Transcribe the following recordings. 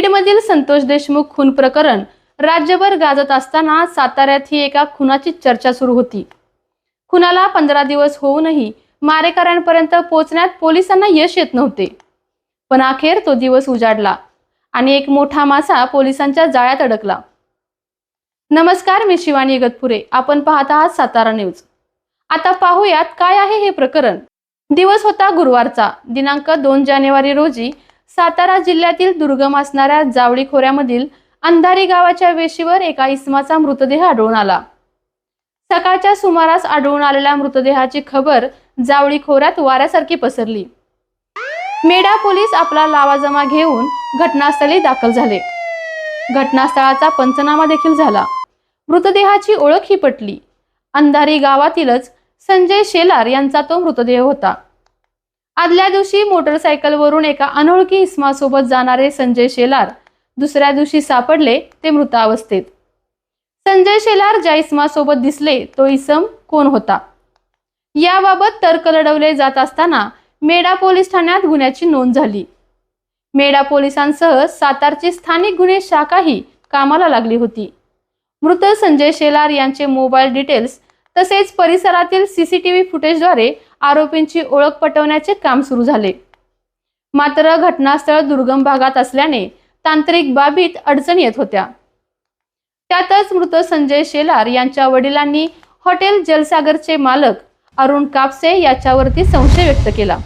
बीडमधील संतोष देशमुख खून प्रकरण राज्यभर गाजत असताना साताऱ्यात ही एका खुनाची चर्चा सुरू होती. खुनाला पंधरा दिवस होऊनही मारेकऱ्यांपर्यंत पोहोचण्यात पोलिसांना यश येत नव्हते. पण अखेर तो दिवस उजाडला आणि एक मोठा मासा पोलिसांच्या जाळ्यात अडकला. नमस्कार मी शिवानी इगतपुरे आपण पाहत आहात सातारा न्यूज. आता पाहूयात काय आहे हे प्रकरण. दिवस होता गुरुवारचा. दिनांक दोन जानेवारी रोजी सातारा जिल्ह्यातील दुर्गम असणाऱ्या जावळी खोऱ्यामधील अंधारी गावाच्या वेशीवर एका इसमाचा मृतदेह आढळून आला. सकाळच्या सुमारास आढळून आलेल्या मृतदेहाची खबर जावळी खोऱ्यात वाऱ्यासारखी पसरली. मेढा पोलीस आपला लावाजमा घेऊन घटनास्थळी दाखल झाले. घटनास्थळाचा पंचनामा देखील झाला. मृतदेहाची ओळख ही पटली. अंधारी गावातीलच संजय शेलार यांचा तो मृतदेह होता. आदल्या दिवशी मोटरसायकलवरून एका अनोळखी इसमासोबत जाणारे संजय शेलार दुसऱ्या दिवशी सापडले ते मृतावस्थेत. संजय शेलार ज्या इसमासोबत दिसले तो इसम कोण होता? याबाबत तर्क लढवले जात असताना मेडा पोलीस ठाण्यात गुन्ह्याची नोंद झाली. मेडा पोलिसांसह सातारची स्थानिक गुन्हे शाखाही कामाला लागली होती. मृत संजय शेलार यांचे मोबाईल डिटेल्स तसेच परिसरातील सीसीटीव्ही फुटेजद्वारे आरोपींची ओळख पटवण्याचे काम सुरू झाले. मात्र घटनास्थळ दुर्गम भागात असल्याने तांत्रिक बाबीत अडचणी येत होत्या. त्यातच मृत संजय शेलार यांच्या वडिलांनी हॉटेल जलसागरचे मालक अरुण कापसे याच्यावरती संशय व्यक्त केला.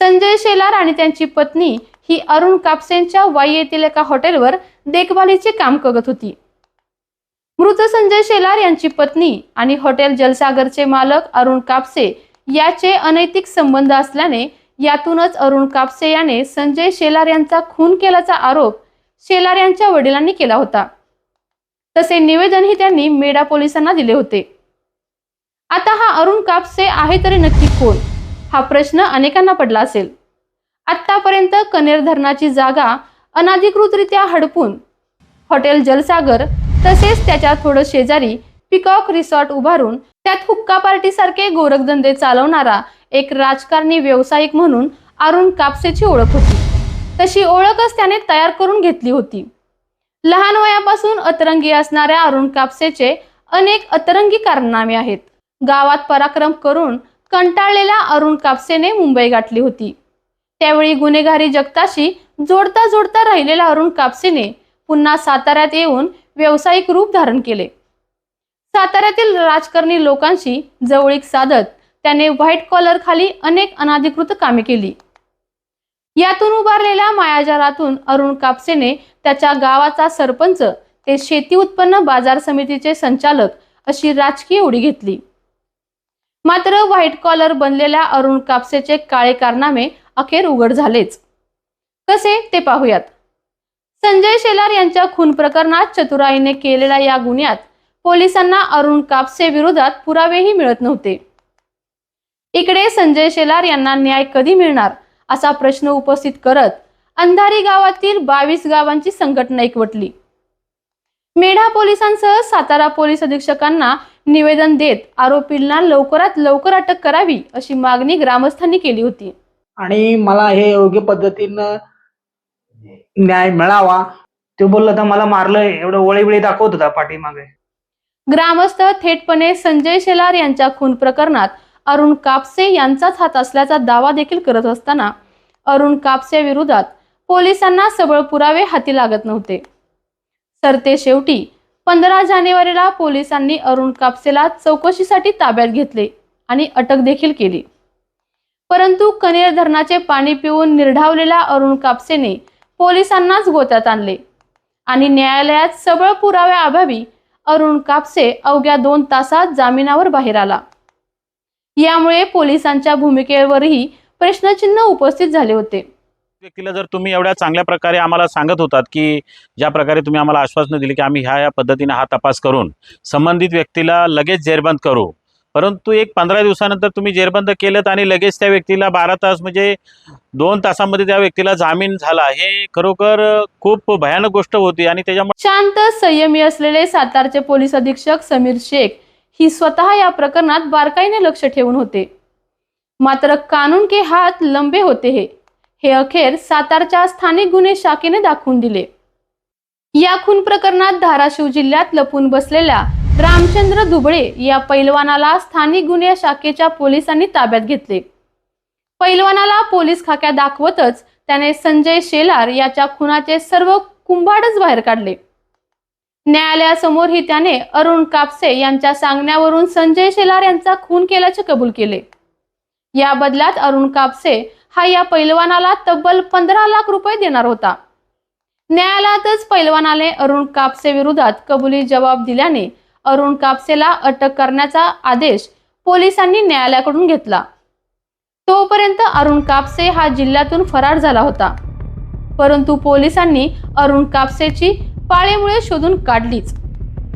संजय शेलार आणि त्यांची पत्नी ही अरुण कापसेंच्या वाई येथील एका हॉटेलवर देखभालीचे काम करत होती. मृत संजय शेलार यांची पत्नी आणि हॉटेल जलसागरचे मालक अरुण कापसे याचे अनैतिक संबंध असल्याने यातूनच अरुण कापसे याने संजय शेलार यांचा खून केल्याचा आरोप शेलार यांच्या वडिलांनी केला होता. तसे निवेदनही त्यांनी मेडा पोलिसांना दिले होते. आता हा अरुण कापसे आहे तरी नक्की कोण? हा प्रश्न अनेकांना पडला असेल. आतापर्यंत कनेर धरणाची जागा अनाधिकृतरित्या हडपून हॉटेल जलसागर तसेच त्याच्या थोडं शेजारी पिकॉक रिसॉर्ट उभारून त्यात हुक्का पार्टीसारखे गोरखधंदे चालवणारा एक राजकारणी व्यावसायिक म्हणून अरुण कापसेची ओळख होती. तशी ओळखच त्याने तयार करून घेतली होती. लहान वयापासून अतरंगी असणाऱ्या अरुण कापसेचे अनेक अतरंगी कारनामे आहेत. गावात पराक्रम करून कंटाळलेल्या अरुण कापसेने मुंबई गाठली होती. त्यावेळी गुन्हेगारी जगताशी जोडता जोडता राहिलेल्या अरुण कापसेने पुन्हा साताऱ्यात येऊन व्यावसायिक रूप धारण केले. साताऱ्यातील राजकारणी लोकांशी जवळीक साधत त्याने व्हाईट कॉलर खाली अनेक अनाधिकृत कामे केली. यातून उभारलेल्या मायाजालातून अरुण कापसेने त्याच्या गावाचा सरपंच ते शेती उत्पन्न बाजार समितीचे संचालक अशी राजकीय उडी घेतली. मात्र व्हाईट कॉलर बनलेल्या अरुण कापसेचे काळे कारनामे अखेर उघड झालेच. कसे ते पाहूयात. संजय शेलार यांच्या खून प्रकरणात चतुराईने केलेल्या या गुन्ह्यात पोलिसांना अरुण कापसे विरोधात पुरावेही मिळत नव्हते. इकडे संजय शेलार यांना न्याय कधी मिळणार असा प्रश्न उपस्थित करत अंधारी गावातील बावीस गावांची संघटना एकवटली. मेढा पोलिसांसह सातारा पोलीस अधीक्षकांना निवेदन देत आरोपींना लवकरात लवकर अटक करावी अशी मागणी ग्रामस्थांनी केली होती. आणि मला हे योग्य पद्धतीनं न्याय मिळावा. तो बोलला तर मला मारलंय. एवढं वळीवळी दाखवत होता पाठीमागे. ग्रामस्थ थेटपणे संजय शेलार यांच्या खून प्रकरणात अरुण कापसे यांचाच हात असल्याचा दावा देखील करत असताना अरुण कापसे विरोधात पोलिसांना सबळ पुरावे हाती लागत नव्हते. सरते शेवटी पंधरा जानेवारीला पोलिसांनी अरुण कापसेला चौकशीसाठी ताब्यात घेतले आणि अटक देखील केली. परंतु कनेर धरणाचे पाणी पिऊन निर्ढावलेल्या अरुण कापसेने पोलिसांनाच गोत्यात आणले. आणि न्यायालयात सबळ पुराव्याअभावी अरुण कापसे अवघ्या दोन तासात जामिनावर बाहेर आला. यामुळे पोलिसांच्या भूमिकेवरही प्रश्नचिन्ह उपस्थित झाले होते. व्यक्तीला जर तुम्ही एवढ्या चांगल्या प्रकारे आम्हाला सांगत होतात की ज्या प्रकारे तुम्ही आम्हाला आश्वासनं दिली की आम्ही ह्या या पद्धतीने हा तपास करून संबंधित व्यक्तीला लगेच जेरबंद करू परंतु एक पंधरा दिवसानंतर तुम्ही जेरबंद केलं आणि लगेच त्या व्यक्तीला बारा तास म्हणजे दोन तासामध्ये त्या व्यक्तीला जामीन झाला. हे खरोखर खूप भयानक गोष्ट होती आणि त्याच्यामुळे शांत संयमी असलेले सातारचे पोलीस अधीक्षक समीर शेख ही स्वतः या प्रकरणात बारकाईने लक्ष ठेवून होते. मात्र कानून के हात लंबे होते हे. हे अखेर सातारच्या स्थानिक गुन्हे शाखेने दाखवून दिले. या खून प्रकरणात धाराशिव जिल्ह्यात लपून बसलेल्या रामचंद्र दुबळे या पैलवानाला स्थानिक गुन्हे शाखेच्या पोलिसांनी ताब्यात घेतले. पैलवानाला पोलीस खाक्या दाखवतच त्याने संजय शेलार याच्या खुनाचे सर्व कुंभाडच बाहेर काढले. न्यायालयासमोरही त्याने अरुण कापसे यांच्या सांगण्यावरून संजय शेलार यांचा खून केल्याचे कबूल केले. या बदल्यात अरुण कापसे हा या पैलवानाला तब्बल पंधरा लाख रुपये देणार होता. न्यायालयातच पैलवानाने अरुण कापसे विरोधात कबुली जबाब दिल्याने अरुण कापसेला अटक करण्याचा आदेश पोलिसांनी न्यायालयाकडून घेतला. तोपर्यंत अरुण कापसे हा जिल्ह्यातून फरार झाला होता. परंतु पोलिसांनी अरुण कापसेची पाळेमुळे शोधून काढलीच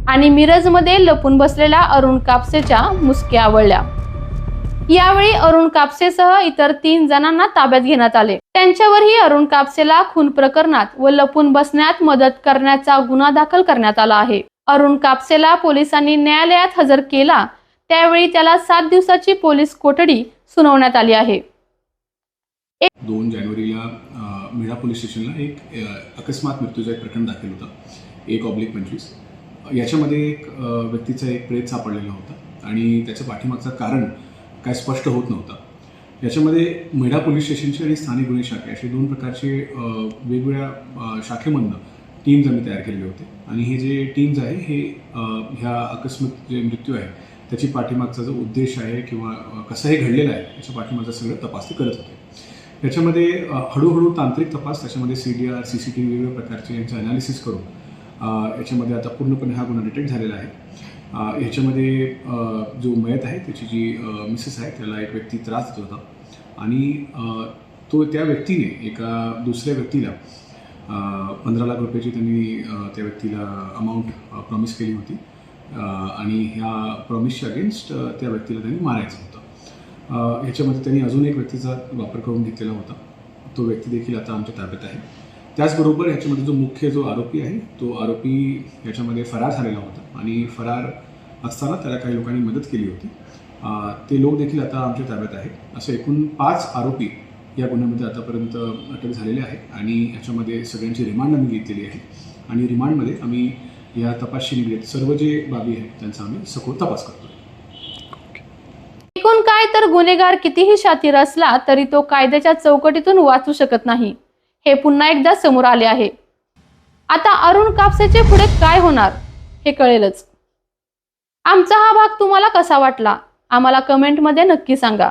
आणि मिरजमध्ये लपून बसलेल्या अरुण कापसेच्या मुसक्या आवळल्या. यावेळी अरुण कापसेसह इतर तीन जणांना ताब्यात घेण्यात आले. त्यांच्यावरही अरुण कापसेला खून प्रकरणात व लपून बसण्यात मदत करण्याचा गुन्हा दाखल करण्यात आला आहे. अरुण कापसेला पोलिसांनी न्यायालयात हजर केला. त्यावेळी त्याला सात दिवसाची पोलीस कोठडी सुनावण्यात आली आहे. दोन जानेवारीला अ, पोलीस स्टेशनला एक अकस्मात मृत्यूचा एक प्रकरण दाखल होता. एक ऑब्लिक पंचवीस. याच्यामध्ये एक व्यक्तीचा एक प्रेत सापडलेला होता आणि त्याच्या पाठीमागचं कारण काय स्पष्ट होत नव्हतं. याच्यामध्ये मेढा पोलीस स्टेशनची आणि स्थानिक गुन्हे शाखे असे दोन प्रकारचे वेगवेगळ्या शाखेमधनं टीम्स आम्ही तयार केलेले होते. आणि हे जे टीम्स आहे हे ह्या अकस्मात जे मृत्यू आहे त्याची पाठीमागचा जो उद्देश आहे किंवा कसं हे घडलेलं आहे याच्या पाठीमागचा सगळं तपास ते करत होते. याच्यामध्ये हळूहळू तांत्रिक तपास त्याच्यामध्ये C D R C C T V वेगवेगळ्या प्रकारचे यांचं अनालिसिस करून याच्यामध्ये आता पूर्णपणे हा गुन्हा डिटेक्ट झालेला आहे. ह्याच्यामध्ये जो मयत आहे त्याची जी मिसेस आहे त्याला एक व्यक्ती त्रास देत होता. आणि तो त्या व्यक्तीने एका दुसऱ्या व्यक्तीला पंधरा लाख रुपयाची त्यांनी त्या व्यक्तीला अमाऊंट प्रॉमिस केली होती. आणि ह्या प्रॉमिसच्या अगेन्स्ट त्या व्यक्तीला त्यांनी मारायचं होतं. ह्याच्यामध्ये त्यांनी अजून एक व्यक्तीचा वापर करून घेतलेला होता. तो व्यक्ती देखील आता आमच्या ताब्यात आहे. त्याचबरोबर ह्याच्यामध्ये जो मुख्य जो आरोपी आहे तो आरोपी ह्याच्यामध्ये फरार झालेला होता. आणि फरार असताना त्याला काही लोकांनी मदत केली होती. ते लोक देखील आता आमच्या ताब्यात आहे असे एकूण पाच आरोपी या गुन्ह्यामध्ये आतापर्यंत अटक झालेली आहे आणि याच्यामध्ये सगळ्यांची रिमांड आम्ही घेतलेली आहे. आणि रिमांडमध्ये आम्ही या तपासशी निगडीत सर्व जे बाबी आहेत त्यांचा आम्ही सखोल तपास करतो एकूण काय तर गुन्हेगार कितीही शातीर असला तरी तो कायद्याच्या चौकटीतून वाचू शकत नाही. हे पुन्हा एकदा समोर आले आहे. आता अरुण कापसेचे पुढे काय होणार? हे कळेलच. आमचा हा भाग तुम्हाला कसा वाटला? आम्हाला कमेंटमध्ये नक्की सांगा.